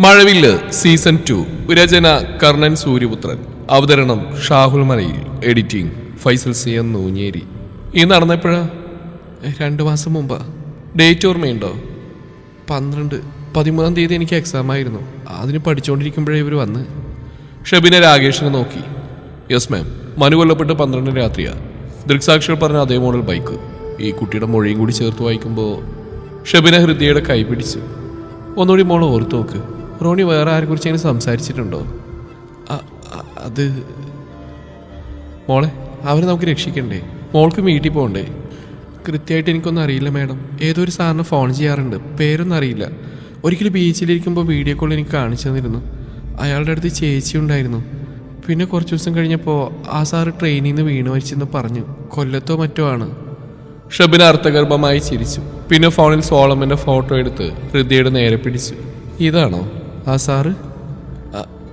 മഴവില്ല് season two. രചന കർണൻ സൂര്യപുത്രൻ. അവതരണം Shahul Malayil. Editing Faisal C M Noonjeri. ഈ നടന്നപ്പോഴാ രണ്ട് മാസം മുമ്പാ. ഡേറ്റ് ഓർമ്മയുണ്ടോ? പന്ത്രണ്ട് പതിമൂന്നാം തീയതി എനിക്ക് എക്സാം ആയിരുന്നു. അതിന് പഠിച്ചുകൊണ്ടിരിക്കുമ്പോഴേ ഇവർ വന്ന്. ഷബിനെ രാകേഷിനെ നോക്കി. യെസ് മാം മനു കൊല്ലപ്പെട്ട് പന്ത്രണ്ടിന് രാത്രിയാ. ദൃക്സാക്ഷികൾ പറഞ്ഞ അതേ മോഡൽ ബൈക്ക്. ഈ കുട്ടിയുടെ മൊഴിയും കൂടി ചേർത്ത് വായിക്കുമ്പോൾ ഷബിനെ ഹൃദയയുടെ കൈ പിടിച്ചു. ഒന്നുകൂടി മോൾ ഓർത്ത് നോക്ക്. റോണി വേറെ ആരെക്കുറിച്ചെങ്കിലും സംസാരിച്ചിട്ടുണ്ടോ? അ- അ- അത് മോളെ അവരെ നമുക്ക് രക്ഷിക്കണ്ടേ? മോൾക്ക് വീട്ടിൽ പോകണ്ടേ? കൃത്യമായിട്ട് എനിക്കൊന്നും അറിയില്ല മാഡം. ഏതൊരു സാറിന് ഫോൺ ചെയ്യാറുണ്ട്. പേരൊന്നും അറിയില്ല. ഒരിക്കലും ബീച്ചിലിരിക്കുമ്പോൾ വീഡിയോ കോൾ എനിക്ക് കാണിച്ചു തന്നിരുന്നു. അയാളുടെ അടുത്ത് ചേച്ചി ഉണ്ടായിരുന്നു. പിന്നെ കുറച്ച് ദിവസം കഴിഞ്ഞപ്പോൾ ആ സാറ് ട്രെയിനിൽ നിന്ന് വീണ് മരിച്ചെന്ന് പറഞ്ഞു. കൊല്ലത്തോ മറ്റോ ആണ്. ഷബിന് അർത്ഥഗർഭമായി ചിരിച്ചു. പിന്നെ ഫോണിൽ സോളമന്റെ ഫോട്ടോ എടുത്ത് ഹൃദയയുടെ നേരെ പിടിച്ചു. ഇതാണോ? ആ സാറ്?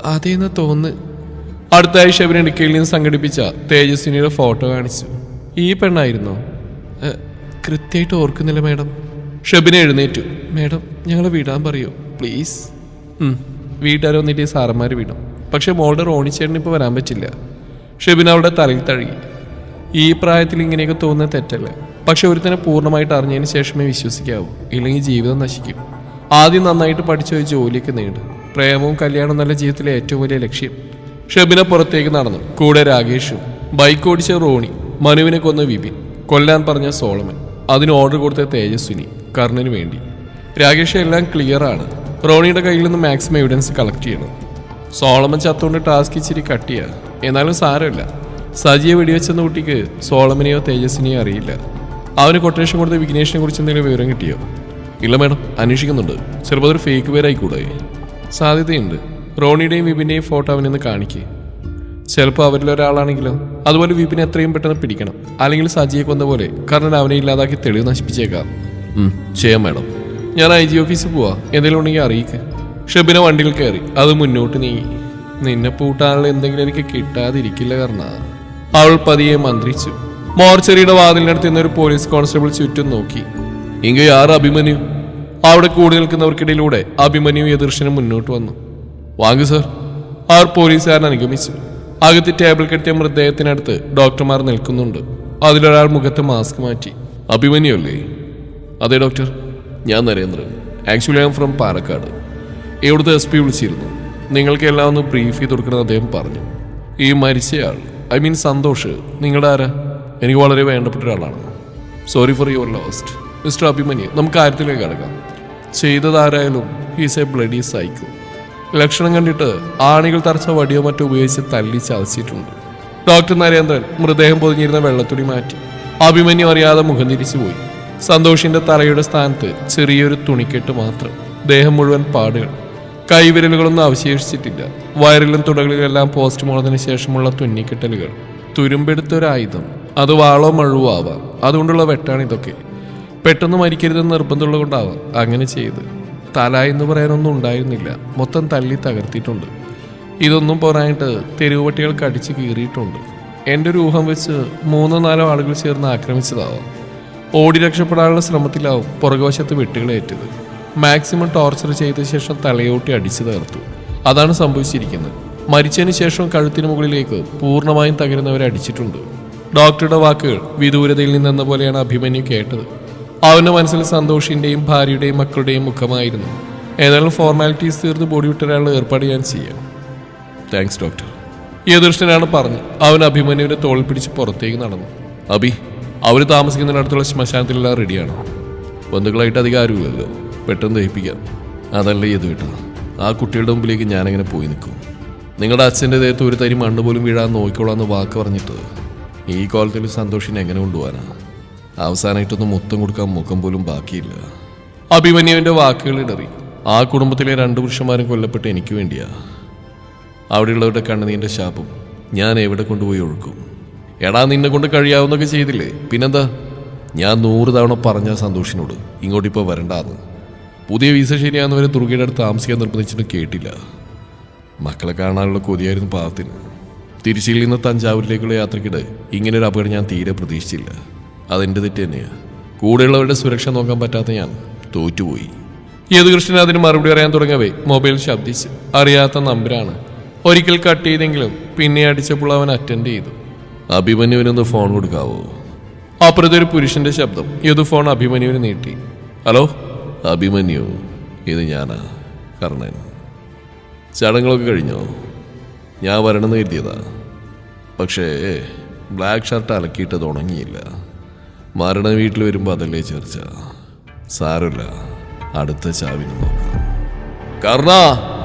അതേന്ന് തോന്ന്. അടുത്തായി ഷബിന് ഇടുക്കിയിൽ നിന്ന് സംഘടിപ്പിച്ച തേജസ്വിനിയുടെ ഫോട്ടോ കാണിച്ചു. ഈ പെണ്ണായിരുന്നോ? കൃത്യമായിട്ട് ഓർക്കുന്നില്ല മേഡം. ഷബിനെ എഴുന്നേറ്റു. മേഡം ഞങ്ങളെ വിടാൻ പറയൂ. പ്ലീസ്. വീട്ടുകാർ വന്നിട്ട് ഈ സാറന്മാർ വിടും. പക്ഷെ മോളുടെ റോണിച്ചേട്ടന് ഇപ്പോൾ വരാൻ പറ്റില്ല. ഷെബിൻ അവിടെ തലയിൽ തഴുകി. ഈ പ്രായത്തിൽ ഇങ്ങനെയൊക്കെ തോന്നുന്ന തെറ്റല്ല? പക്ഷെ ഒരുത്തനെ പൂർണമായിട്ട് അറിഞ്ഞതിന് ശേഷമേ വിശ്വസിക്കാവൂ. ഇല്ലെങ്കിൽ ജീവിതം നശിക്കും. ആദ്യം നന്നായിട്ട് പഠിച്ച ഒരു ജോലിക്ക് നീണ്ടു പ്രേമവും കല്യാണവും നല്ല ജീവിതത്തിലെ ഏറ്റവും വലിയ ലക്ഷ്യം. ഷബിന പുറത്തേക്ക് നടന്നു. കൂടെ രാകേഷും. ബൈക്ക് ഓടിച്ച റോണി. മനുവിനെ കൊന്ന വിപിൻ. കൊല്ലാൻ പറഞ്ഞ സോളമൻ. അതിന് ഓർഡർ കൊടുത്ത തേജസ്വിനി. കർണന് വേണ്ടി. രാകേഷ് എല്ലാം ക്ലിയർ ആണ്. റോണിയുടെ കയ്യിൽ നിന്ന് മാക്സിമം എവിഡൻസ് കളക്ട് ചെയ്യണം. സോളമൻ ചത്തുകൊണ്ട് ടാസ്ക് ഇച്ചിരി കട്ടിയാ. എന്നാലും സാരമില്ല. സജിയെ വെടിവെച്ചെന്ന കുട്ടിക്ക് സോളമനെയോ തേജസ്വിനെയോ അറിയില്ല. അവന് കൊട്ടേഷൻ കൊടുത്ത വിഘ്നേഷിനെ കുറിച്ച് എന്തെങ്കിലും വിവരം കിട്ടിയോ? ഇല്ല മേഡം. അന്വേഷിക്കുന്നുണ്ട്. ചിലപ്പോൾ അതൊരു ഫേക്ക് പേരായിക്കൂടെ സാധ്യതയുണ്ട്. റോണിയുടെയും വിപിന്റെയും ഫോട്ടോ അവനൊന്ന് കാണിക്കേ. ചിലപ്പോൾ അവരിൽ ഒരാളാണെങ്കിലോ? അതുപോലെ വിപിനെ എത്രയും പെട്ടെന്ന് പിടിക്കണം. അല്ലെങ്കിൽ സജിയെ കൊന്ന പോലെ കാരണം അവനെ ഇല്ലാതാക്കി തെളിവ് നശിപ്പിച്ചേക്കാം. ചെയ്യാം മേഡം. ഞാൻ ഐ ജി ഓഫീസിൽ പോവാ. എന്തെങ്കിലും ഉണ്ടെങ്കിൽ അറിയിക്കുക ഷബിനെ വണ്ടിയിൽ കയറി. അത് മുന്നോട്ട് നീങ്ങി നിന്നെ പൂട്ടാനുള്ള എന്തെങ്കിലും എനിക്ക് കിട്ടാതിരിക്കില്ല കർണ. അവൾ പതിയെ മന്ത്രിച്ചു. മോർച്ചറിയുടെ വാതിലിനടുത്ത് നിന്നൊരു പോലീസ് കോൺസ്റ്റബിൾ ചുറ്റും നോക്കി. ഇങ്ങ ആറ് അഭിമന്യു. അവിടെ കൂടി നിൽക്കുന്നവർക്കിടയിലൂടെ അഭിമന്യു യദർശനം മുന്നോട്ട് വന്നു. വാങ്ങു സർ. അവർ പോലീസുകാരൻ അനുഗമിച്ചു. അകത്ത് ടേബിൾ കെട്ടിയ മൃതദേഹത്തിനടുത്ത് ഡോക്ടർമാർ നിൽക്കുന്നുണ്ട്. അതിലൊരാൾ മുഖത്ത് മാസ്ക് മാറ്റി. അഭിമന്യു അല്ലേ? അതെ ഡോക്ടർ. ഞാൻ Narendran. Actually I'm from Palakkad. ഇവിടുത്തെ എസ് പി വിളിച്ചിരുന്നു. നിങ്ങൾക്ക് എല്ലാം ഒന്ന് ബ്രീഫ് ചെയ്ത് കൊടുക്കണമെന്ന് അദ്ദേഹം പറഞ്ഞു. ഈ മരിച്ചയാൾ ഐ മീൻ സന്തോഷ് നിങ്ങളുടെ ആരാ? എനിക്ക് വളരെ വേണ്ടപ്പെട്ട ഒരാളാണ്. Sorry for your lost. Mister Abhimanyu നമുക്ക് കാര്യത്തിലേക്ക് കടക്കാം. ചെയ്തതാരായാലും ഹീസ് എ ബ്ലഡി സൈക്കിൾ ലക്ഷണം കണ്ടിട്ട് ആണികൾ തറച്ച വടിയോ മറ്റോ ഉപയോഗിച്ച് തല്ലി ചതച്ചിട്ടുണ്ട്. ഡോക്ടർ നരേന്ദ്രൻ മൃതദേഹം പൊതിഞ്ഞിരുന്ന വെള്ളത്തുണി മാറ്റി. അഭിമന്യു അറിയാതെ മുഖം തിരിച്ചു പോയി. സന്തോഷിന്റെ തലയുടെ സ്ഥാനത്ത് ചെറിയൊരു തുണിക്കെട്ട് മാത്രം. ദേഹം മുഴുവൻ പാടുകൾ. കൈവിരലുകളൊന്നും അവശേഷിച്ചിട്ടില്ല. വയറിലും തുടകളിലെല്ലാം പോസ്റ്റ്മോർട്ടത്തിന് ശേഷമുള്ള തുന്നിക്കെട്ടലുകൾ. തുരുമ്പെടുത്തൊരായുധം. അത് വാളോ മഴുവോ ആവാം. അതുകൊണ്ടുള്ള വെട്ടാണ് ഇതൊക്കെ. പെട്ടെന്ന് മരിക്കരുതെന്ന് നിർബന്ധമുള്ളത് കൊണ്ടാവാം. അങ്ങനെ ചെയ്ത്. തല എന്ന് പറയാനൊന്നും ഉണ്ടായിരുന്നില്ല. മൊത്തം തല്ലി തകർത്തിട്ടുണ്ട്. ഇതൊന്നും പോരായിട്ട് തെരുവുപട്ടികൾക്ക് അടിച്ച് കീറിയിട്ടുണ്ട്. എന്റെ ഒരു ഊഹം വെച്ച് മൂന്നോ നാലോ ആളുകൾ ചേർന്ന് ആക്രമിച്ചതാവാം. ഓടി രക്ഷപ്പെടാനുള്ള ശ്രമത്തിലാവും പുറകുവശത്ത് വെട്ടുകളേറ്റത് മാക്സിമം ടോർച്ചർ ചെയ്ത ശേഷം തലയോട്ടി അടിച്ചു തകർത്തു. അതാണ് സംഭവിച്ചിരിക്കുന്നത്. മരിച്ചതിന് ശേഷം കഴുത്തിന് മുകളിലേക്ക് പൂർണമായും തകരുന്നവരെ അടിച്ചിട്ടുണ്ട്. ഡോക്ടറുടെ വാക്കുകൾ വിദൂരതയിൽ നിന്നെന്ന പോലെയാണ് അഭിമന്യു കേട്ടത്. അവന്റെ മനസ്സിൽ സന്തോഷിന്റെയും ഭാര്യയുടെയും മക്കളുടെയും മുഖമായിരുന്നു. ഏതായാലും ഫോർമാലിറ്റീസ് തീർത്ത് ബോഡി വിട്ടൊരാളെ ഏർപ്പാട് ഞാൻ ചെയ്യാം. താങ്ക്സ് ഡോക്ടർ യദൃഷ്ടനാണ് പറഞ്ഞു. അവൻ അഭിമന്യുവിന്റെ തോളിൽ പിടിച്ച് പുറത്തേക്ക് നടന്നു. അഭി അവർ താമസിക്കുന്നതിനടുത്തുള്ള ശ്മശാനത്തിലെല്ലാം റെഡിയാണ് ബന്ധുക്കളായിട്ട് അധികം ആരുമില്ലല്ലോ. പെട്ടെന്ന് ദഹിപ്പിക്കാം. അതല്ലേ ഇത് കേട്ടോ ആ കുട്ടിയുടെ മുമ്പിലേക്ക് ഞാനങ്ങനെ പോയി നിൽക്കും. നിങ്ങളുടെ അച്ഛന്റെ ദേഹത്ത് ഒരു തരി മണ്ണ് പോലും വീഴാൻ നോക്കിക്കോളാന്ന് വാക്ക് പറഞ്ഞിട്ട് ഈ കോലത്തിൽ സന്തോഷിനെ എങ്ങനെ കൊണ്ടുപോകാനാ? അവസാനമായിട്ടൊന്നും മൊത്തം കൊടുക്കാൻ മുഖം പോലും ബാക്കിയില്ല. അഭിമന്യുവിന്റെ വാക്കുകൾ ഇടറി. ആ കുടുംബത്തിലെ രണ്ട് പുരുഷന്മാരും കൊല്ലപ്പെട്ട് എനിക്ക് വേണ്ടിയാ. അവിടെയുള്ളവരുടെ കണ്ണുനീന്റെ ശാപം ഞാൻ എവിടെ കൊണ്ടുപോയി ഒഴുക്കും? എടാ നിന്നെ കൊണ്ട് കഴിയാവുന്നൊക്കെ ചെയ്തില്ലേ? പിന്നെന്താ? ഞാൻ നൂറ് തവണ പറഞ്ഞ സന്തോഷിനോട് ഇങ്ങോട്ട് ഇപ്പോൾ വരണ്ടാന്ന്. പുതിയ വിസ വീസ വരെ തുർക്കിയുടെ അടുത്ത് താമസിക്കാൻ നിർബന്ധിച്ചിട്ട് കേട്ടില്ല. മക്കളെ കാണാനുള്ള കൊതിയായിരുന്നു പാവത്തിന്. തിരിച്ചിൽ നിന്ന് തഞ്ചാവൂരിലേക്കുള്ള യാത്രക്കിടെ ഇങ്ങനൊരു അപകടം ഞാൻ തീരെ പ്രതീക്ഷിച്ചില്ല. അതെന്റെ തെറ്റ് തന്നെയാണ് കൂടെയുള്ളവരുടെ സുരക്ഷ നോക്കാൻ പറ്റാത്ത ഞാൻ തോറ്റുപോയി. യദുകൃഷ്ണൻ അതിന് മറുപടി അറിയാൻ തുടങ്ങവേ മൊബൈൽ ശബ്ദിച്ച്. അറിയാത്ത നമ്പരാണ്. ഒരിക്കൽ കട്ട് ചെയ്തെങ്കിലും പിന്നെ അടിച്ചപ്പോൾ അവൻ അറ്റൻഡ് ചെയ്തു. അഭിമന്യുവിനൊന്ന് ഫോൺ കൊടുക്കാവോ? അപ്പുറത്തൊരു പുരുഷന്റെ ശബ്ദം. യദു ഫോൺ അഭിമന്യുവിന് നീട്ടി. ഹലോ? അഭിമന്യു. ഇത് ഞാനാ കർണൻ. ചടങ്ങുകളൊക്കെ കഴിഞ്ഞോ? ഞാൻ വരണമെന്ന് കരുതിയതാ. പക്ഷേ ബ്ലാക്ക് ഷർട്ട് അലക്കിയിട്ടത് ഉണങ്ങിയില്ല. മരണ വീട്ടിൽ വരുമ്പോൾ അതല്ലേ ചർച്ച? സാരല്ല അടുത്ത ചാവിന് നോക്കാം. കർണ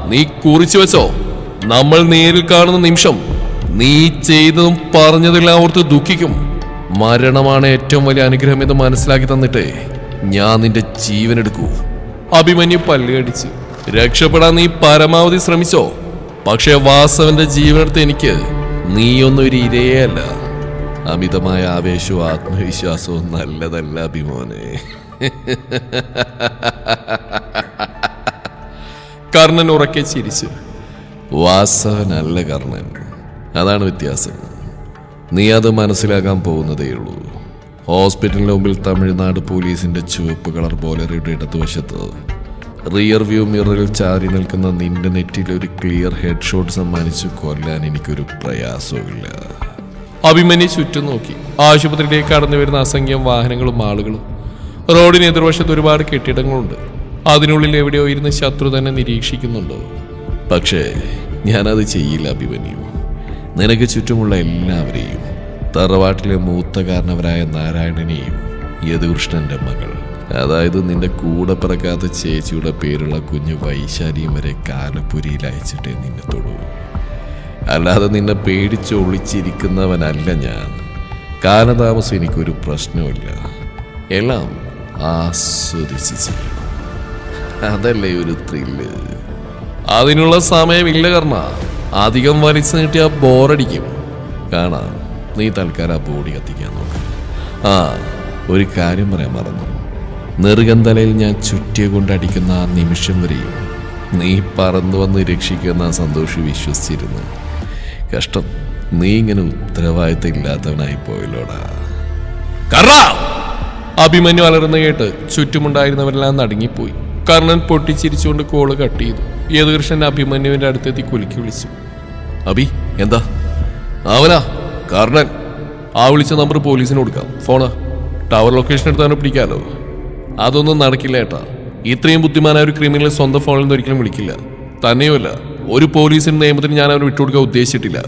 നീ കുറിച്ചു വെച്ചോ. നമ്മൾ നേരിൽ കാണുന്ന നിമിഷം നീ ചെയ്തതും പറഞ്ഞതെല്ലാം ഓർത്ത് ദുഃഖിക്കും. മരണമാണ് ഏറ്റവും വലിയ അനുഗ്രഹം എന്ന് മനസ്സിലാക്കി തന്നിട്ടേ ഞാൻ നിന്റെ ജീവൻ എടുക്കൂ. അഭിമന്യു പല്ലുകടിച്ച് രക്ഷപ്പെടാൻ നീ പരമാവധി ശ്രമിച്ചോ. പക്ഷേ വാസവന്റെ ജീവനെടുത്ത് എനിക്ക് നീയൊന്നും ഒരു ഇരയേ അല്ല. അമിതമായ ആവേശവും ആത്മവിശ്വാസവും നല്ലതല്ല അഭിമോനെ. കർണൻ ഉറക്കെ ചിരിച്ചു. വാസവനല്ല കർണൻ. അതാണ് വ്യത്യാസം. നീ അത് മനസ്സിലാക്കാൻ പോകുന്നതേയുള്ളൂ ഹോസ്പിറ്റലിന് മുമ്പിൽ തമിഴ്നാട് പോലീസിന്റെ ചുവപ്പ് കളർ ബോലറിയുടെ ഇടതുവശത്ത് റിയർ വ്യൂ മിററിൽ ചാരി നിൽക്കുന്ന നിന്റെ നെറ്റിൽ ഒരു ക്ലിയർ ഹെഡ് ഷോട്ട് സമ്മാനിച്ചു കൊല്ലാൻ എനിക്കൊരു പ്രയാസവുമില്ല. അഭിമന്യു ചുറ്റും നോക്കി. ആശുപത്രിയിലേക്ക് കടന്നു വരുന്ന അസംഖ്യം വാഹനങ്ങളും ആളുകളും. റോഡിന് എതിർവശത്ത് ഒരുപാട് കെട്ടിടങ്ങളുണ്ട്. അതിനുള്ളിൽ എവിടെയോ ഇരുന്ന് ശത്രു തന്നെ നിരീക്ഷിക്കുന്നുണ്ടോ? പക്ഷേ ഞാനത് ചെയ്യില്ല അഭിമന്യു. നിനക്ക് ചുറ്റുമുള്ള എല്ലാവരെയും തറവാട്ടിലെ മൂത്ത കാരണവരായ നാരായണനെയും യദുകൃഷ്ണന്റെ മകൾ അതായത് നിന്റെ കൂടെ പിറക്കാത്ത ചേച്ചിയുടെ പേരുള്ള കുഞ്ഞു വൈശാലിയും വരെ കാലപ്പുരിയിൽ അയച്ചിട്ടേ നിന്നെ തൊടൂ അല്ലാതെ നിന്നെ പേടിച്ച് ഒളിച്ചിരിക്കുന്നവനല്ല ഞാൻ. കാലതാമസം എനിക്കൊരു പ്രശ്നമില്ല എല്ലാം ആസ്വദിച്ച് ചെയ്യണം. അതല്ലേ ഒരു ത്രില്ല്. അതിനുള്ള സമയമില്ല കർണ അധികം വലിച്ചു നീട്ടിയാ ബോറടിക്കും. കാണാം. നീ തൽക്കാലം ആ ബോഡി കത്തിക്കാൻ നോക്ക്. ആ ഒരു കാര്യം പറയാൻ മറന്നു. നെറുകന്തലയിൽ ഞാൻ ചുറ്റിയ കൊണ്ടടിക്കുന്ന ആ നിമിഷം വരെയും നീ പറന്നു വന്ന് രക്ഷിക്കുന്ന സന്തോഷി വിശ്വസിച്ചിരുന്നു കഷ്ടം. നീ ഇങ്ങനെ ഉത്തരവാദിത്തം ഇല്ലാത്തവനായി പോയല്ലോടാ. കറ അഭിമന്യു അലർന്ന് കേട്ട് ചുറ്റുമുണ്ടായിരുന്നവരെല്ലാം നടുങ്ങിപ്പോയി. കർണൻ പൊട്ടിച്ചിരിച്ചുകൊണ്ട് കോൾ കട്ട് ചെയ്തു. യദുകൃഷ്ണൻ അഭിമന്യുവിന്റെ അടുത്തെത്തി കുലുക്കി വിളിച്ചു. അഭി എന്താ? അവനാ കർണൻ. ആ വിളിച്ച നമ്പർ പോലീസിന് കൊടുക്കാം. ഫോണ്. ടവർ ലൊക്കേഷൻ എടുത്താണ് പിടിക്കാലോ. അതൊന്നും നടക്കില്ല ഏട്ടാ. ഇത്രയും ബുദ്ധിമാനായ ഒരു ക്രിമിനൽ സ്വന്തം ഫോണിൽ നിന്ന് ഒരിക്കലും വിളിക്കില്ല. തന്നെയുമല്ല. ഒരു പോലീസിന് നിയമത്തിന് ഞാൻ അവനെ വിട്ടുകൊടുക്കാൻ ഉദ്ദേശിച്ചിട്ടില്ല.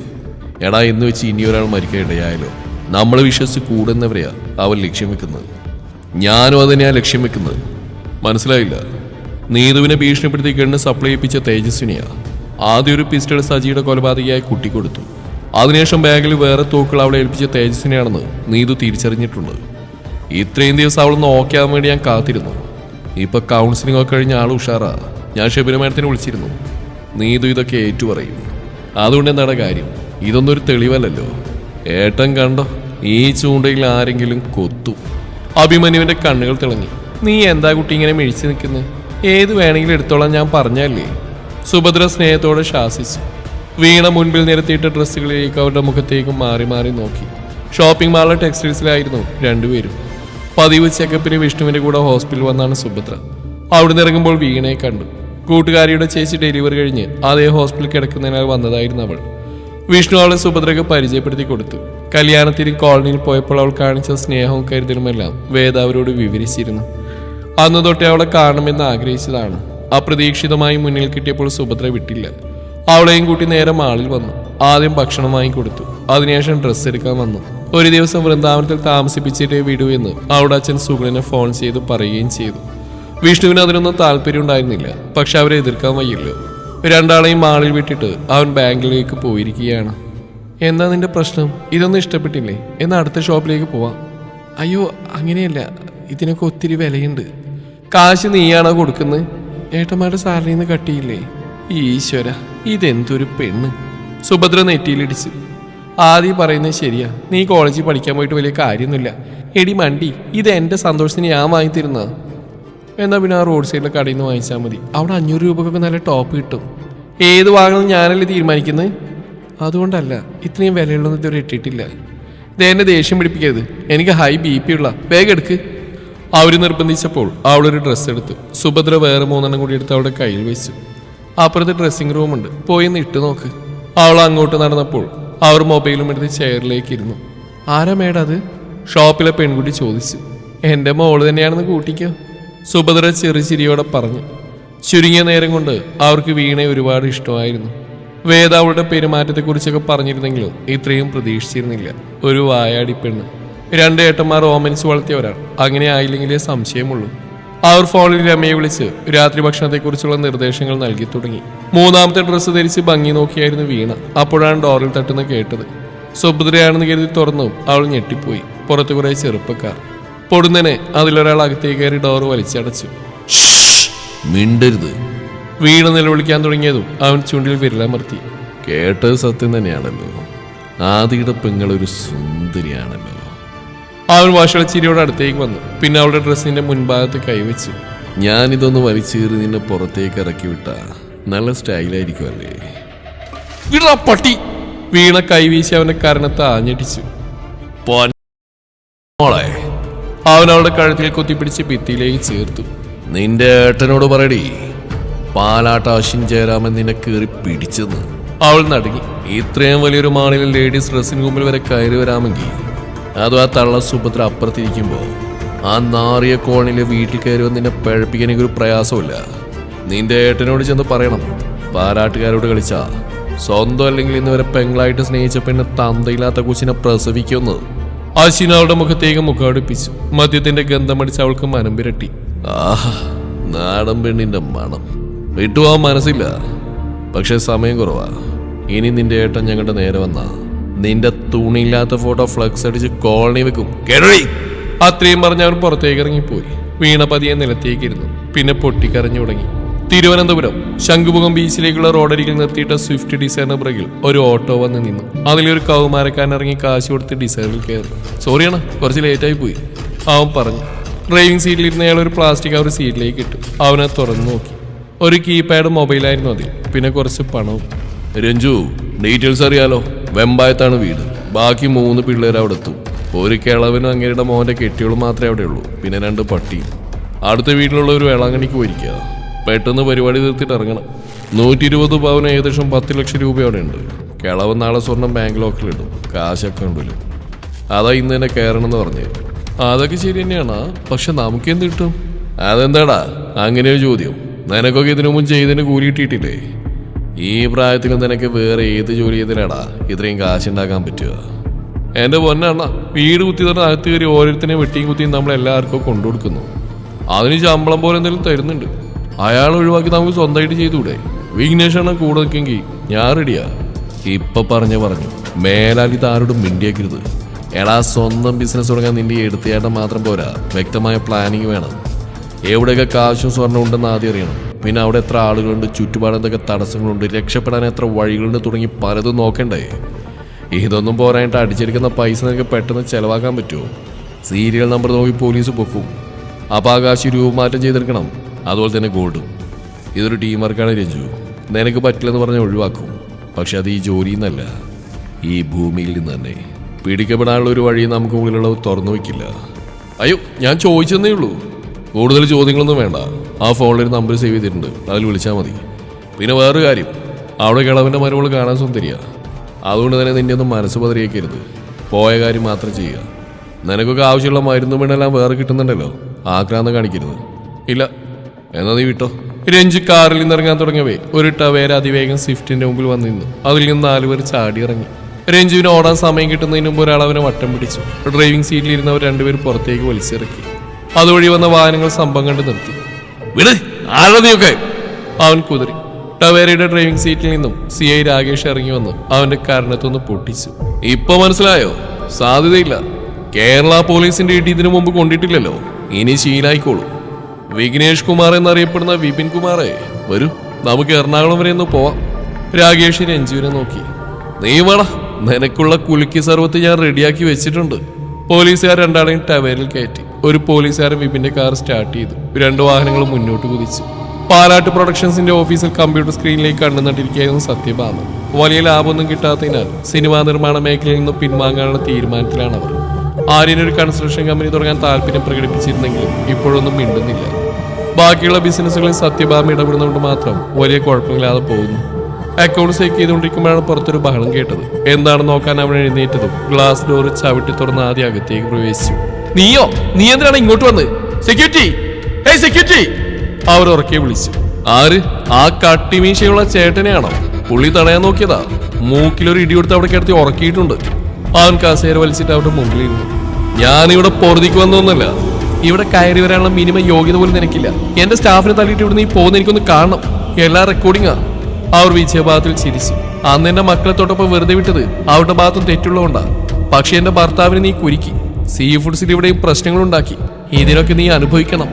എടാ എന്ന് വെച്ച് ഇനി ഒരാൾ മരിക്കാൻ ഇടയായാലോ? നമ്മൾ വിശ്വസിച്ച് കൂടുന്നവരെയാ അവൻ ലക്ഷ്യം വെക്കുന്നത്. ഞാനും അതിനെയാ ലക്ഷ്യം വെക്കുന്നത്. മനസ്സിലായില്ല? നീതുവിനെ ഭീഷണിപ്പെടുത്തി ഗണ്ണ് സപ്ലൈ ചെയ്യിപ്പിച്ച തേജസ്വിനിയാ ആദ്യം ഒരു പിസ്റ്റൾ സജിയുടെ കൊലപാതകയായി കുട്ടിക്കൊടുത്തു. അതിനുശേഷം ബാഗിൽ വേറെ തോക്കുകൾ അവളെ ഏൽപ്പിച്ച തേജസ്വിനിയാണെന്ന് നീതു തിരിച്ചറിഞ്ഞിട്ടുണ്ട്. ഇത്രയും ദിവസം അവളൊന്ന് ഓക്കെ ആവാൻ വേണ്ടി ഞാൻ കാത്തിരുന്നു. ഇപ്പൊ കൗൺസിലിംഗ് ഒക്കെ കഴിഞ്ഞ ആൾ ഉഷാറാ. ഞാൻ ഷെബിന വിളിച്ചിരുന്നു. നീതു ഇതൊക്കെ ഏറ്റു പറയും അതുകൊണ്ട് എന്താണ് കാര്യം? ഇതൊന്നൊരു തെളിവല്ലല്ലോ. ഏട്ടൻ കണ്ടോ? ഈ ചൂണ്ടയിൽ ആരെങ്കിലും കൊത്തു. അഭിമന്യുവിന്റെ കണ്ണുകൾ തിളങ്ങി. നീ എന്താ കുട്ടി ഇങ്ങനെ മിഴിച്ചു നിൽക്കുന്നത് ഏത് വേണമെങ്കിലും എടുത്തോളാം ഞാൻ പറഞ്ഞല്ലേ? സുഭദ്ര സ്നേഹത്തോടെ ശാസിച്ചു. വീണ മുൻപിൽ നിരത്തിയിട്ട ഡ്രസ്സുകളിലേക്ക് അവരുടെ മുഖത്തേക്കും മാറി മാറി നോക്കി. ഷോപ്പിംഗ് മാളിലെ ടെക്സ്റ്റൈൽസിലായിരുന്നു രണ്ടുപേരും. പതിവ് ചെക്കപ്പിന് വിഷ്ണുവിന്റെ കൂടെ ഹോസ്പിറ്റലിൽ വന്നാണ് സുഭദ്ര. അവിടുന്ന് ഇറങ്ങുമ്പോൾ വീണയെ കണ്ടു. കൂട്ടുകാരിയുടെ ചേച്ചി ഡെലിവറി കഴിഞ്ഞ് അതേ ഹോസ്പിറ്റലിൽ കിടക്കുന്നതിനാൽ വന്നതായിരുന്നു അവൾ. വിഷ്ണു അവളെ സുഭദ്രക്ക് പരിചയപ്പെടുത്തി കൊടുത്തു. കല്യാണത്തിന് കോളനിയിൽ പോയപ്പോൾ അവൾ കാണിച്ച സ്നേഹവും കരുതലുമെല്ലാം വേദ അവരോട് വിവരിച്ചിരുന്നു. അന്ന് തൊട്ടേ അവളെ കാണണമെന്ന് ആഗ്രഹിച്ചതാണ്. അപ്രതീക്ഷിതമായി മുന്നിൽ കിട്ടിയപ്പോൾ സുഭദ്ര വിട്ടില്ല. അവളെയും കൂട്ടി നേരെ മാളിൽ വന്നു. ആദ്യം ഭക്ഷണം വാങ്ങിക്കൊടുത്തു അതിനുശേഷം ഡ്രസ്സ് എടുക്കാൻ വന്നു. ഒരു ദിവസം വൃന്ദാവനത്തിൽ താമസിപ്പിച്ചിട്ടേ വിടൂ എന്ന് അവിടെ അച്ഛൻ സുഗുണിനെ ഫോൺ ചെയ്ത് പറയുകയും ചെയ്തു. വിഷ്ണുവിന് അതിനൊന്നും താല്പര്യം ഉണ്ടായിരുന്നില്ല. പക്ഷെ അവരെ എതിർക്കാൻ വയ്യല്ലോ. രണ്ടാളെയും മാളിൽ വിട്ടിട്ട് അവൻ ബാങ്കിലേക്ക് പോയിരിക്കുകയാണ്. എന്താ നിന്റെ പ്രശ്നം? ഇതൊന്നും ഇഷ്ടപ്പെട്ടില്ലേ? എന്നാ അടുത്ത ഷോപ്പിലേക്ക് പോവാം. അയ്യോ അങ്ങനെയല്ല. ഇതിനൊക്കെ ഒത്തിരി വിലയുണ്ട്. കാശ് നീയാണോ കൊടുക്കുന്നത് ഏട്ടന്മാരുടെ സാലറിയിൽ നിന്ന് കട്ടിയില്ലേ? ഈശ്വര ഇതെന്തൊരു പെണ്ണ്. സുഭദ്ര നെറ്റിയിലിടിച്ചു. ആദ്യം പറയുന്നത് ശരിയാ. നീ കോളേജിൽ പഠിക്കാൻ പോയിട്ട് വലിയ കാര്യമൊന്നുമില്ല. എടി മണ്ടി ഇത് എന്റെ സന്തോഷത്തിന് ഞാൻ വാങ്ങിത്തരുന്ന എന്നാ പിന്നെ ആ റോഡ് സൈഡിലെ കടയിൽ നിന്ന് വാങ്ങിച്ചാൽ മതി. അവിടെ അഞ്ഞൂറ് രൂപക്കൊക്കെ നല്ല ടോപ്പ് കിട്ടും. ഏത് വാങ്ങണം ഞാനല്ലേ തീരുമാനിക്കുന്നത് അതുകൊണ്ടല്ല ഇത്രയും വിലയുള്ളൊന്നും ഇതുവരെ ഇട്ടിട്ടില്ല. ഇത് എന്നെ ദേഷ്യം പിടിപ്പിക്കരുത്. എനിക്ക് ഹൈ ബി പി ഉള്ള. വേഗം എടുക്ക്. അവർ നിർബന്ധിച്ചപ്പോൾ അവളൊരു ഡ്രസ്സ് എടുത്തു. സുഭദ്ര വേറെ മൂന്നെണ്ണം കൂടി എടുത്ത് അവളുടെ കയ്യിൽ വെച്ചു. അപ്പുറത്ത് ഡ്രസ്സിംഗ് റൂമുണ്ട് പോയി ഒന്ന് ഇട്ട് നോക്ക്. അവൾ അങ്ങോട്ട് നടന്നപ്പോൾ അവർ മൊബൈലും എടുത്ത് ചെയറിലേക്ക് ഇരുന്നു. ആരാ മേഡം അത്? ഷോപ്പിലെ പെൺകുട്ടി ചോദിച്ചു. എന്റെ മോൾ തന്നെയാണെന്ന് കൂട്ടിക്കോ. സുഭദ്ര ചെറു ചിരിയോടെ പറഞ്ഞു ചുരുങ്ങിയ നേരം കൊണ്ട് അവർക്ക് വീണയെ ഒരുപാട് ഇഷ്ടമായിരുന്നു. വേദ അവളുടെ പെരുമാറ്റത്തെക്കുറിച്ചൊക്കെ പറഞ്ഞിരുന്നെങ്കിലും ഇത്രയും പ്രതീക്ഷിച്ചിരുന്നില്ല. ഒരു വായാടി പെണ്ണ്. രണ്ട് ഏട്ടന്മാർ ഓമനിച്ച് വളർത്തിയ ഒരാൾ അങ്ങനെ ആയില്ലെങ്കിലേ സംശയമുള്ളൂ. അവർ ഫോണിൽ രമയെ വിളിച്ച് രാത്രി ഭക്ഷണത്തെക്കുറിച്ചുള്ള നിർദ്ദേശങ്ങൾ നൽകി തുടങ്ങി. മൂന്നാമത്തെ ഡ്രസ്സ് ധരിച്ച് ഭംഗി നോക്കിയായിരുന്നു വീണ. അപ്പോഴാണ് ഡോറിൽ തട്ടുന്ന കേട്ടത്. സുഭദ്രയാണെന്ന് കരുതി തുറന്നു അവൾ ഞെട്ടിപ്പോയി. പുറത്തു കുറേ ചെറുപ്പക്കാർ. പൊടുന്നനെ അതിലൊരാൾ അകത്തേക്ക് കയറി ഡോർ വലിച്ചടച്ചു. മിണ്ടരുത്. വീണ് നിലവിളിക്കാൻ തുടങ്ങിയതും അവൻ ചുണ്ടിൽ വിരലമർത്തി കേട്ടത് സത്യം തന്നെയാണല്ലോ. ആദിയുടെ പെങ്ങൾ ഒരു സുന്ദരിയാണല്ലോ. അവൻ വഷളച്ചിരിയോട് അടുത്തേക്ക് വന്നു. പിന്നെ അവളുടെ ഡ്രസ്സിന്റെ മുൻഭാഗത്ത് കൈവച്ചു. ഞാനിതൊന്ന് വലിച്ചേറി നിന്നെ പുറത്തേക്ക് ഇറക്കി വിട്ട. നല്ല സ്റ്റൈലായിരിക്കുമല്ലേ വിടാ പട്ടി. വീണ കൈവീശി അവന്റെ കരണത്ത് ആഞ്ഞടിച്ചു മോളെ. അവൻ അവളുടെ കഴുത്തിൽ കുത്തിപ്പിടിച്ച് ഭിത്തിയിലേക്ക് ചേർത്തു. നിന്റെ ഏട്ടനോട് പറയടി പാലാട്ട അശ്വിൻ ജയരാമൻ നിന്നെ കയറി പിടിച്ചെന്ന്. അവൾ നടങ്ങി. ഇത്രയും വലിയൊരു മാളിൽ ലേഡീസ് ഡ്രസ്സിംഗ് റൂമിൽ വരെ കയറി വരാമെങ്കിൽ അതും ആ തള്ള സുഭദ്ര അപ്പുറത്തിരിക്കുമ്പോൾ ആ നാറിയ കോണിലെ വീട്ടിൽ കയറി വന്ന് നിന്നെ പഴപ്പിക്കാൻ എനിക്കൊരു പ്രയാസമില്ല നിന്റെ ഏട്ടനോട് ചെന്ന് പറയണം. പാലാട്ടുകാരോട് കളിച്ചാ സ്വന്തം അല്ലെങ്കിൽ ഇന്ന് വരെ പെങ്ങളായിട്ട് സ്നേഹിച്ച പെണ്ണ് തന്തയില്ലാത്ത കുശിനെ പ്രസവിക്കുന്നത് അശ്വിൻ അവളുടെ മുഖത്തേക്ക് മുഖമടുപ്പിച്ചു മദ്യത്തിന്റെ ഗന്ധമടിച്ച് അവൾക്ക് മനം വിരട്ടി. ആഹ് നാടൻ പെണ്ണിന്റെ മണം. വിട്ടുപോകാൻ മനസ്സില്ല. പക്ഷെ സമയം കുറവാ. ഇനി നിന്റെ ഏട്ടൻ ഞങ്ങളുടെ നേരെ വന്നാ. നിന്റെ തുണിയില്ലാത്ത ഫോട്ടോ ഫ്ലക്സ് അടിച്ച് കോളനി വെക്കും. കേടോടി അത്രയും പറഞ്ഞ് അവൻ പുറത്തേക്ക് ഇറങ്ങിപ്പോയി. വീണ പതിയെ നിലത്തേക്കിരുന്നു. പിന്നെ പൊട്ടിക്കരഞ്ഞു തുടങ്ങി. തിരുവനന്തപുരം ശംഖുമുഖം ബീച്ചിലേക്കുള്ള റോഡരികിൽ നിർത്തിയിട്ട സ്വിഫ്റ്റ് ഡിസൈറിന് പുറകിൽ ഒരു ഓട്ടോ വന്ന് നിന്നു. അതിലൊരു കൗമാരക്കാരൻ ഇറങ്ങി കാശ് കൊടുത്ത് ഡിസൈറിൽ കയറി. സോറിയാണ് കുറച്ച് ലേറ്റായി പോയി. അവൻ പറഞ്ഞു ഡ്രൈവിംഗ് സീറ്റിലിരുന്ന അയാൾ ഒരു പ്ലാസ്റ്റിക് അവർ സീറ്റിലേക്ക് ഇട്ടു. അവനെ തുറന്നു നോക്കി. ഒരു കീപാഡ് മൊബൈലായിരുന്നു അതിൽ. പിന്നെ കുറച്ച് പണവും. രഞ്ജു ഡീറ്റെയിൽസ് അറിയാലോ? വെമ്പായത്താണ് വീട്. ബാക്കി മൂന്ന് പിള്ളേർ അവിടെ എത്തും. ഒരു കിളവനും അങ്ങേരുടെ മോന്റെ കെട്ടിയോളും മാത്രമേ അവിടെ ഉള്ളൂ പിന്നെ രണ്ട് പട്ടിയും. അടുത്ത വീട്ടിലുള്ള ഒരു വേളാങ്കണിക്ക് പോയിരിക്കുക. പെട്ടെന്ന് പരിപാടി തീർത്തിട്ട് ഇറങ്ങണം. നൂറ്റി ഇരുപത് പവന് ഏകദേശം പത്ത് ലക്ഷം രൂപ അവിടെ ഉണ്ട്. കിളവ് നാളെ സ്വർണം ബാങ്ക് ലോക്കറിലിടും കാശ് ഉണ്ടല്ലോ അതാ ഇന്ന് തന്നെ കയറണമെന്ന് പറഞ്ഞു. അതൊക്കെ ശരി തന്നെയാണ്. പക്ഷെ നമുക്ക് എന്ത് കിട്ടും? അതെന്താടാ? അങ്ങനെ ഒരു ചോദ്യം. നിനക്കൊക്കെ ഇതിനു മുമ്പ് ചെയ്തതിന് കൂലി കിട്ടിയിട്ടില്ലേ? ഈ പ്രായത്തിലും നിനക്ക് വേറെ ഏത് ജോലി ചെയ്തിലാടാ ഇത്രയും കാശുണ്ടാക്കാൻ പറ്റുക? എന്റെ പൊന്നണ്ണ വീട് കുത്തി തന്നെ അകത്ത് കയറി ഓരോരുത്തരെയും വെട്ടിയും കുത്തിയും നമ്മൾ എല്ലാവർക്കും കൊണ്ടുകൊടുക്കുന്നു. അതിന് ശമ്പളം പോലെ എന്തെങ്കിലും തരുന്നുണ്ട്. അയാൾ ഒഴിവാക്കി നമുക്ക് സ്വന്തമായിട്ട് ചെയ്തുകൂടെ? വിഘ്നേഷ് അണ്ണൻ കൂടെ നിൽക്കെങ്കിൽ ഞാൻ റെഡിയാ ഇപ്പൊ പറഞ്ഞു പറഞ്ഞു. മേലാലി താരോടും മിണ്ടിയേക്കരുത്. എടാ സ്വന്തം ബിസിനസ് തുടങ്ങാൻ നിന്റെ എടുത്തിയാട്ടം മാത്രം പോരാ. വ്യക്തമായ പ്ലാനിങ് വേണം. എവിടെയൊക്കെ കാശും സ്വർണം ഉണ്ടെന്ന് ആദ്യം അറിയണം. പിന്നെ അവിടെ എത്ര ആളുകളുണ്ട് ചുറ്റുപാട് എന്തൊക്കെ തടസ്സങ്ങളുണ്ട് രക്ഷപ്പെടാൻ എത്ര വഴികളുണ്ട് തുടങ്ങി പലതും നോക്കണ്ടേ? ഇതൊന്നും പോരായിട്ട് അടിച്ചെടുക്കുന്ന പൈസ നിനക്ക് പെട്ടെന്ന് ചെലവാക്കാൻ പറ്റുമോ? സീരിയൽ നമ്പർ നോക്കി പോലീസ് പൊക്കും. ആ രൂപമാറ്റം ചെയ്തെടുക്കണം. അതുപോലെ തന്നെ ഗോൾഡും. ഇതൊരു ടീം വർക്കാണ് രഞ്ജു. നിനക്ക് പറ്റില്ലെന്ന് പറഞ്ഞ് ഒഴിവാക്കും. പക്ഷെ അത് ഈ ജോലിയിൽ നിന്നല്ല ഈ ഭൂമിയിൽ നിന്ന് തന്നെ. പിടിക്കപ്പെടാനുള്ള ഒരു വഴി നമുക്ക് മുകളിലുള്ളത് തുറന്നു വയ്ക്കില്ല അയ്യോ ഞാൻ ചോദിച്ചെന്നേ ഉള്ളൂ. കൂടുതൽ ചോദ്യങ്ങളൊന്നും വേണ്ട. ആ ഫോണിലൊരു നമ്പർ സേവ് ചെയ്തിട്ടുണ്ട്. അതിൽ വിളിച്ചാൽ മതി. പിന്നെ വേറൊരു കാര്യം. അവിടെ കിളവന്റെ മരുമകൾ കാണാൻ സുന്ദരിയാ. അതുകൊണ്ട് തന്നെ നിന്റെ ഒന്നും മനസ്സ് പതറിയേക്കരുത്. പോയ കാര്യം മാത്രം ചെയ്യുക. നിനക്കൊക്കെ ആവശ്യമുള്ള മരുന്നും വേണമെല്ലാം വേറെ കിട്ടുന്നുണ്ടല്ലോ. ആക്രാന്തം കാണിക്കരുത്. ഇല്ല എന്നാ നീ വിട്ടോ? രഞ്ജി കാറിൽ നിന്ന് ഇറങ്ങാൻ തുടങ്ങിയവേ ഒരു ടവേര അതിവേഗം സ്വിഫ്റ്റിന്റെ മുമ്പിൽ വന്നു നിന്നു. അതിൽ നിന്ന് നാലുപേർ ചാടി ഇറങ്ങി. രഞ്ജുവിന് ഓടാൻ സമയം കിട്ടുന്നതിന് മുമ്പ് ഒരാൾ അവനെ വട്ടം പിടിച്ചു. ഡ്രൈവിംഗ് സീറ്റിൽ ഇരുന്നവർ രണ്ടുപേർ പുറത്തേക്ക് വലിച്ചിറക്കി. അതുവഴി വന്ന വാഹനങ്ങൾ സംഭവം കണ്ട് നിർത്തി. വിട് അവൻ കുതിരി. ടവേരയുടെ ഡ്രൈവിംഗ് സീറ്റിൽ നിന്നും സി ഐ രാകേഷ് ഇറങ്ങി വന്ന് അവന്റെ കാരണത്തൊന്ന് പൊട്ടിച്ചു. ഇപ്പൊ മനസ്സിലായോ? സാധ്യതയില്ല. കേരള പോലീസിന്റെ ഇടി ഇതിനു മുമ്പ് കൊണ്ടിട്ടില്ലല്ലോ. ഇനി ശീലായിക്കോളൂ. വിഘ്നേഷ് കുമാർ എന്നറിയപ്പെടുന്ന വിപിൻ കുമാറെ വരൂ. നമുക്ക് എറണാകുളം വരെ ഒന്ന് പോവാം. രാകേഷ് രഞ്ജുവിനെ നോക്കി. നീ വേണ നിനക്കുള്ള കുലുക്കി സർവത്ത് ഞാൻ റെഡിയാക്കി വെച്ചിട്ടുണ്ട്. പോലീസുകാർ രണ്ടാളെയും ടവേരിൽ കയറ്റി. ഒരു പോലീസുകാരൻ വിപിന്റെ കാർ സ്റ്റാർട്ട് ചെയ്തു. രണ്ട് വാഹനങ്ങളും മുന്നോട്ട് കുതിച്ചു. പാലാട്ട് പ്രൊഡക്ഷൻസിന്റെ ഓഫീസിൽ കമ്പ്യൂട്ടർ സ്ക്രീനിലേക്ക് കണ്ണു നട്ടിരിക്കുകയായിരുന്നു സത്യഭാമ. വലിയ ലാഭമൊന്നും കിട്ടാത്തതിനാൽ സിനിമാ നിർമ്മാണ മേഖലയിൽ നിന്ന് പിൻവാങ്ങാനുള്ള തീരുമാനത്തിലാണ് അവർ ആര്യനൊരു കൺസ്ട്രക്ഷൻ കമ്പനി തുടങ്ങാൻ താല്പര്യം പ്രകടിപ്പിച്ചിരുന്നെങ്കിലും ഇപ്പോഴൊന്നും മിണ്ടുന്നില്ല. ബാക്കിയുള്ള ബിസിനസ്സുകളിൽ സത്യഭാമ ഇടപെടുന്നതുകൊണ്ട് മാത്രം വലിയ കുഴപ്പമില്ലാതെ പോകുന്നു. അക്കൗണ്ട് ചെക്ക് ചെയ്തുകൊണ്ടിരിക്കുമ്പോഴാണ് പുറത്തൊരു ബഹളം കേട്ടത്. എന്താണെന്ന് നോക്കാൻ അവൻ എഴുന്നേറ്റതും ഗ്ലാസ് ഡോർ ചവിട്ടി തുറന്ന് ആദ്യം അകത്തേക്ക് പ്രവേശിച്ചു. നീയോ? നീ എന്തിനാണ് ഇങ്ങോട്ട് വന്ന് സെക്യൂരിറ്റി ഏയ് സെക്യൂരിറ്റി അവർ ഉറക്കെ വിളിച്ചു. ആര്? ആ കട്ടിമീശയുള്ള ചേട്ടനെയാണോ? പുള്ളി തടയാൻ നോക്കിയതാ. മൂക്കിലൊരു ഇടി കൊടുത്ത് അവിടെ കിടത്തി ഉറക്കിയിട്ടുണ്ട്. അവൻ കസേര വലിച്ചിട്ട് അവരുടെ മുമ്പിലിരുന്നു. ഞാനിവിടെ പൊറുതിക്ക് വന്നൊന്നുമല്ല ഇവിടെ കയറി വരാനുള്ള മിനിമം യോഗ്യത പോലും നിനക്കില്ല. എന്റെ സ്റ്റാഫിനെ തള്ളിയിട്ട് ഇവിടെ നീ പോകുന്ന എനിക്കൊന്ന് കാണണം. എല്ലാ റെക്കോർഡിങ്ങാ അവർ വിജയഭാഗത്തിൽ ചിരിച്ചു. അന്ന് എന്റെ മക്കളെ തൊട്ടൊപ്പം വെറുതെ വിട്ടത് അവരുടെ ഭാഗത്തും തെറ്റുള്ളതുകൊണ്ടാ. പക്ഷെ എന്റെ ഭർത്താവിനെ നീ കുരുക്കി. സീ ഫുഡ്സിൽ ഇവിടെയും പ്രശ്നങ്ങളുണ്ടാക്കി. ഇതിനൊക്കെ നീ അനുഭവിക്കണം.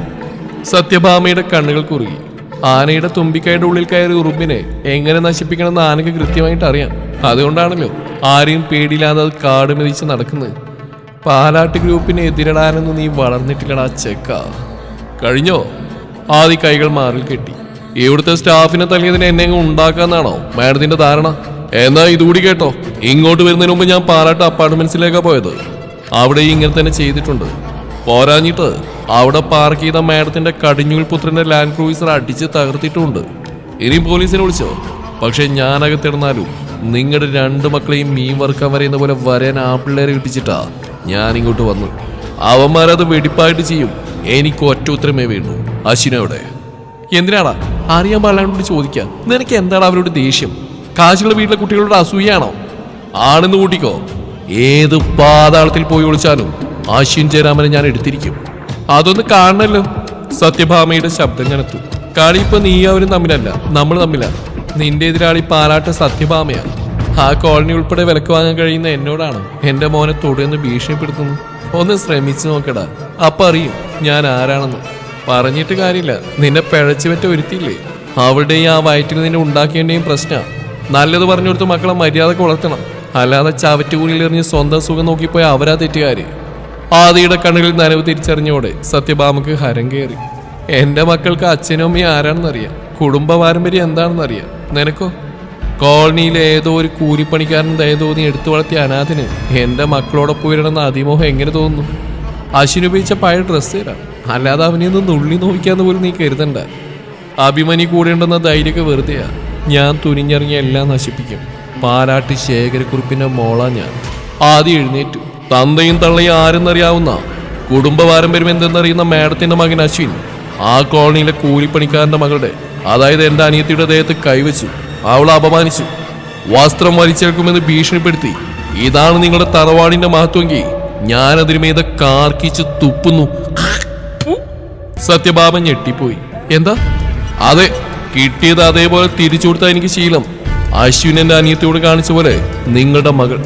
സത്യഭാമയുടെ കണ്ണുകൾ കുറുകി. ആനയുടെ തുമ്പിക്കൈയുടെ ഉള്ളിൽ കയറി ഉറുമ്പിനെ എങ്ങനെ നശിപ്പിക്കണമെന്ന് ആനയ്ക്ക് കൃത്യമായിട്ട് അറിയാം. അതുകൊണ്ടാണല്ലോ ആരെയും പേടിയില്ലാതെ അത് കാട് മെതിച്ച് നടക്കുന്നത്. പാലാട്ട് ഗ്രൂപ്പിനെ എതിരിടാനൊന്നും നീ വളർന്നിട്ടില്ലടാ ചെക്ക. കഴിഞ്ഞോ? ആദ്യ കൈകൾ മാറിൽ കെട്ടി. ഇവിടുത്തെ സ്റ്റാഫിനെ തല്ലിയതിന് എന്നെ ഉണ്ടാക്കാന്നാണോ? മാഡത്തിന്റെ ധാരണ. എന്നാ ഇതുകൂടി കേട്ടോ. ഇങ്ങോട്ട് വരുന്നതിന് മുമ്പ് ഞാൻ പാലാട്ട് അപ്പാർട്ട്മെന്റ്സിലേക്കാ പോയത്. അവിടെ ഇങ്ങനെ തന്നെ ചെയ്തിട്ടുണ്ട്. പോരാഞ്ഞിട്ട് അവിടെ പാർക്ക് ചെയ്ത മാഡത്തിന്റെ കടിഞ്ഞൂൽ പുത്രന്റെ ലാൻഡ് ക്രൂയിസർ അടിച്ച് തകർത്തിട്ടുണ്ട്. ഇനിയും പോലീസിനെ വിളിച്ചോ? പക്ഷെ ഞാനകത്തിടന്നാലും നിങ്ങളുടെ രണ്ട് മക്കളെയും മീൻ വറുക്കാൻ വരയുന്ന പോലെ വരാൻ ആ പിള്ളേരെ കിട്ടിച്ചിട്ടാ ഞാൻ ഇങ്ങോട്ട് വന്നു. അവന്മാരത് വെടിപ്പായിട്ട് ചെയ്യും. എനിക്ക് ഒറ്റ ഉത്തരമേ വേണ്ടൂ. അശ്വിനോടെ. എന്തിനാടാ? അറിയാൻ പാടില്ലാണ്ട് ചോദിക്കാം. നിനക്ക് എന്താണ് അവരോട് ദേഷ്യം? കാശുള്ള വീട്ടിലെ കുട്ടികളോട് അസൂയാണോ ആണെന്ന് കൂട്ടിക്കോ. ഏത് പാതാളത്തിൽ പോയി ഒളിച്ചാലും അശ്വിൻ ജയരാമനെ ഞാൻ എടുത്തിരിക്കും. അതൊന്ന് കാണണല്ലോ. സത്യഭാമയുടെ ശബ്ദം കനത്തു കളി ഇപ്പൊ നീ അവരും തമ്മിലല്ല. നമ്മൾ തമ്മിലാണ് നിന്റെ എതിരാളി പാലാട്ട സത്യഭാമയാണ് ആ കോളനി ഉൾപ്പെടെ വിലക്ക് വാങ്ങാൻ കഴിയുന്ന എന്നോടാണ്. എന്റെ മോനെ തൊടുന്ന് ഭീഷണിപ്പെടുത്തുന്നു. ഒന്ന് ശ്രമിച്ചു നോക്കടാ. അപ്പൊ അറിയും ഞാൻ ആരാണെന്ന്. പറഞ്ഞിട്ട് കാര്യമില്ല. നിന്നെ പിഴച്ചു പറ്റ ഒരുത്തിയില്ലേ? അവളുടെയും ആ വയറ്റിൽ നിന്നെ ഉണ്ടാക്കേണ്ടയും പ്രശ്ന. നല്ലത് പറഞ്ഞു കൊടുത്ത് മക്കളെ മര്യാദയ്ക്ക് വളർത്തണം. അല്ലാതെ ചവറ്റുകൂലിയിൽ എറിഞ്ഞ് സ്വന്തം സുഖം നോക്കിപ്പോയ അവരാ തെറ്റുകാര്. ആദിയുടെ കണ്ണുകളിൽ നനവ് തിരിച്ചറിഞ്ഞോടെ സത്യഭാമക്ക് ഹരം കയറി. എന്റെ മക്കൾക്ക് അച്ഛനും അമ്മയും ആരാണെന്നറിയാം. കുടുംബ പാരമ്പര്യം എന്താണെന്നറിയാം. നിനക്കോ? കോളനിയിലെ ഏതോ ഒരു കൂലിപ്പണിക്കാരൻ ദയ തോന്നി എടുത്തു വളർത്തിയ അനാഥിന്. എന്റെ മക്കളോടൊപ്പം വരണമെന്ന അതിമോഹം എങ്ങനെ തോന്നുന്നു? അശ്വിന് ഉപയോഗിച്ച പഴയ ഡ്രസ്സ് തരാം അല്ലാതെ അവനെ ഒന്ന് നുള്ളി നോക്കിക്കാന്ന് പോലും നീ കരുതണ്ട. അഭിമനി കൂടെ ഉണ്ടെന്ന ധൈര്യമൊക്കെ വെറുതെയാ. ഞാൻ തുനിഞ്ഞിറങ്ങി എല്ലാം നശിപ്പിക്കും. പാലാട്ടി ശേഖരക്കുറിപ്പിന്റെ മോളാ ഞാൻ. ആദ്യം എഴുന്നേറ്റു. തന്തയും തള്ളയും ആരെന്നറിയാവുന്ന കുടുംബ പാരമ്പര്യം എന്തെന്നറിയുന്ന മാഡത്തിന്റെ മകൻ അശ്വിൻ ആ കോളനിയിലെ കൂലിപ്പണിക്കാരന്റെ മകളുടെ അതായത് എന്റെ അനിയത്തിയുടെ ദേഹത്ത് കൈവച്ചു. അവളെ അപമാനിച്ചു. വസ്ത്രം വലിച്ചെടുക്കുമെന്ന് ഭീഷണിപ്പെടുത്തി. ഇതാണ് നിങ്ങളുടെ തറവാടിന്റെ മഹത്വമെങ്കിൽ ഞാനതിനുമേത കാർക്കിച്ച് തുപ്പുന്നു. സത്യഭാമൻ ഞെട്ടിപ്പോയി. എന്താ? അതെ കിട്ടിയത് അതേപോലെ തിരിച്ചു കൊടുത്താൽ എനിക്ക് ശീലം. അശ്വിൻ എന്റെ അനിയത്തിയോട് കാണിച്ച പോലെ നിങ്ങളുടെ മകൾ.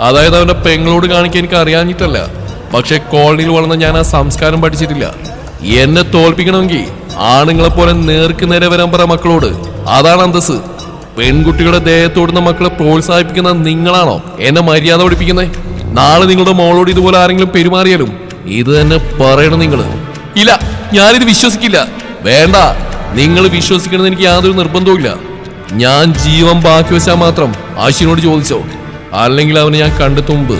അതായത് അവന്റെ പെങ്ങളോട് കാണിക്കാൻ എനിക്ക് അറിയാഞ്ഞിട്ടല്ല. പക്ഷെ കോളനിയിൽ വളർന്ന ഞാൻ ആ സംസ്കാരം പഠിച്ചിട്ടില്ല. എന്നെ തോൽപ്പിക്കണമെങ്കിൽ ആണുങ്ങളെ പോലെ നേർക്ക് നേരെ വരാൻ പറ മക്കളോട്. അതാണ് അന്തസ് പെൺകുട്ടികളുടെ ദേഹത്തോടുന്ന മക്കളെ പ്രോത്സാഹിപ്പിക്കുന്ന നിങ്ങളാണോ? എന്നെ മര്യാദ പഠിപ്പിക്കുന്നത് നാളെ നിങ്ങളുടെ മോളോട് ഇതുപോലെ ആരെങ്കിലും പെരുമാറിയാലും ഇത് തന്നെ പറയണം നിങ്ങൾ ഇല്ല ഞാനിത് വിശ്വസിക്കില്ല. വേണ്ട നിങ്ങൾ വിശ്വസിക്കണമെന്ന് എനിക്ക് യാതൊരു നിർബന്ധവുമില്ല ഞാൻ ജീവൻ ബാക്കി വെച്ചാൽ മാത്രം ആശിനോട് ചോദിച്ചോ. അല്ലെങ്കിൽ അവനെ ഞാൻ കണ്ടെത്തും മുമ്പ്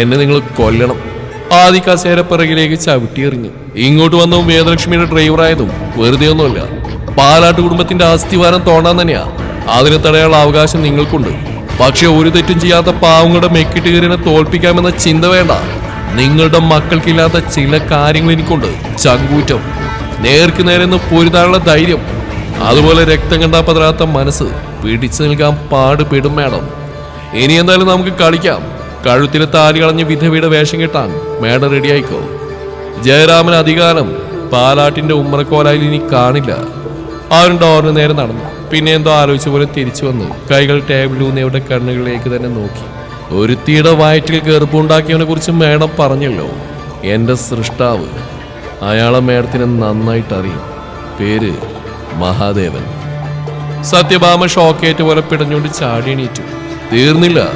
എന്നെ നിങ്ങൾ കൊല്ലണം. ആദ്യ കസേര പിറകിലേക്ക് ചവിട്ടിയെറിഞ്ഞു ഇങ്ങോട്ട് വന്നതും വേദലക്ഷ്മിയുടെ ഡ്രൈവറായതും വെറുതെ ഒന്നുമല്ല പാലാട്ട് കുടുംബത്തിന്റെ അസ്ഥിവാരം തോണ്ടാൻ തന്നെയാ. അതിനെ തടയാനുള്ള അവകാശം നിങ്ങൾക്കുണ്ട്. പക്ഷെ ഒരു തെറ്റും ചെയ്യാത്ത പാവങ്ങളുടെ മെക്കിട്ട് കയറിനെ തോൽപ്പിക്കാമെന്ന ചിന്ത വേണ്ട. നിങ്ങളുടെ മക്കൾക്കില്ലാത്ത ചില കാര്യങ്ങൾ എനിക്കുണ്ട്. ചങ്കൂറ്റം നേർക്ക് നേരെ നിന്ന് പൊരുതാനുള്ള ധൈര്യം അതുപോലെ രക്തം കണ്ടാ പതരാത്ത മനസ്സ് പിടിച്ചു നിൽക്കാൻ പാടുപെടും മാഡം. ഇനി എന്തായാലും നമുക്ക് കളിക്കാം. കഴുത്തിലെ താലി കളഞ്ഞ് വിധവിയുടെ വേഷം കെട്ടാൻ മാഡം റെഡിയായിക്കോ. ജയരാമൻ അധികാരം പാലാട്ടിന്റെ ഉമ്മറക്കോലായിൽ ഇനി കാണില്ല. ആരും ഡോറിന് നേരെ നടന്നു. പിന്നെ എന്തോ ആലോചിച്ച പോലെ തിരിച്ചു വന്നു. കൈകൾ ടേബിളൂന്നിയുടെ കണ്ണുകളിലേക്ക് തന്നെ നോക്കി. ഒരുത്തിയുടെ വയറ്റിൽ ഗർഭമുണ്ടാക്കിയവനെ കുറിച്ച് മേഡം പറഞ്ഞല്ലോ. എന്റെ സൃഷ്ടാവ്. അയാളെ മേഡത്തിന് നന്നായിട്ട് അറിയും. പേര് മഹാദേവൻ. സത്യഭാമ ഷോക്കേറ്റ് പോലെ പിടഞ്ഞുകൊണ്ട് ചാടി എണീറ്റു. തീർന്നില്ല.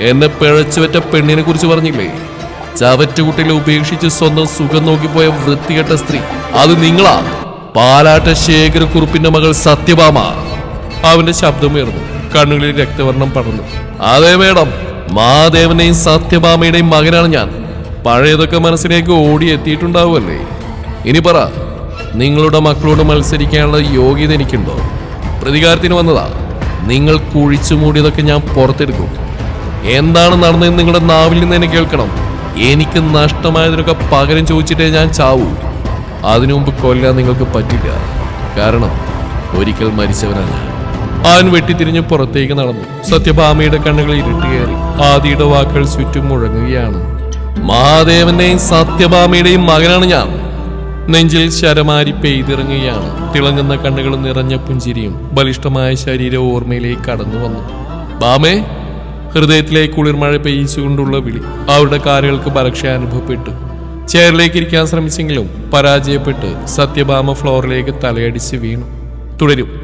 എന്നെ പിഴച്ചുവറ്റ പെണ്ണിനെ കുറിച്ച് പറഞ്ഞില്ലേ? ചവറ്റുകുട്ടിയിൽ ഉപേക്ഷിച്ച് സ്വന്തം സുഖം നോക്കിപ്പോയ വൃത്തികെട്ട സ്ത്രീ. അത് നിങ്ങളാ. പാലാട്ട ശേഖരക്കുറുപ്പിന്റെ മകൾ സത്യഭാമ. അവന്റെ ശബ്ദമുയർന്നു. കണ്ണുകളിൽ രക്തവർണം പടർന്നു. അതെ മേഡം. മാദേവനെയും സത്യഭാമയുടെയും മകനാണ് ഞാൻ. പഴയതൊക്കെ മനസ്സിലേക്ക് ഓടി എത്തിയിട്ടുണ്ടാവുമല്ലേ ഇനി പറ നിങ്ങളുടെ മക്കളോട് മത്സരിക്കാനുള്ള യോഗ്യത എനിക്കുണ്ടോ? പ്രതികാരത്തിന് വന്നതാ. നിങ്ങൾ കുഴിച്ചു മൂടിയതൊക്കെ ഞാൻ പുറത്തെടുക്കും. എന്താണ് നടന്നതെന്ന് നിങ്ങളുടെ നാവിൽ നിന്ന് എന്നെ കേൾക്കണം. എനിക്ക് നഷ്ടമായതിനൊക്കെ പകരം ചോദിച്ചിട്ടേ ഞാൻ ചാവൂ. അതിനു മുമ്പ് കൊല്ലാൻ നിങ്ങൾക്ക് പറ്റില്ല. കാരണം ഒരിക്കൽ മരിച്ചവനാണ് ഞാൻ. അവൻ വെട്ടിത്തിരിഞ്ഞ് പുറത്തേക്ക് നടന്നു. സത്യഭാമയുടെ കണ്ണുകൾ ഇരുട്ടുകയറി ആദിയുടെ വാക്കുകൾ ചുറ്റും മുഴങ്ങുകയാണ്. മഹാദേവന്റെയും സത്യഭാമയുടെയും മകനാണ് ഞാൻ. നെഞ്ചിൽ ശരമാരി പെയ്തിറങ്ങുകയാണ്. തിളങ്ങുന്ന കണ്ണുകൾ നിറഞ്ഞ പുഞ്ചിരിയും ബലിഷ്ഠമായ ശരീര ഓർമ്മയിലേക്ക് കടന്നു വന്നു. ബാമേ ഹൃദയത്തിലെ കുളിർമഴ പെയ്യിച്ചുകൊണ്ടുള്ള വിളി. അവരുടെ കാലുകൾക്ക് പരക്ഷ അനുഭവപ്പെട്ടു. ചെയറിലേക്ക് ഇരിക്കാൻ ശ്രമിച്ചെങ്കിലും പരാജയപ്പെട്ട് സത്യഭാമ ഫ്ലോറിലേക്ക് തലയടിച്ച് വീണു. തുടരും.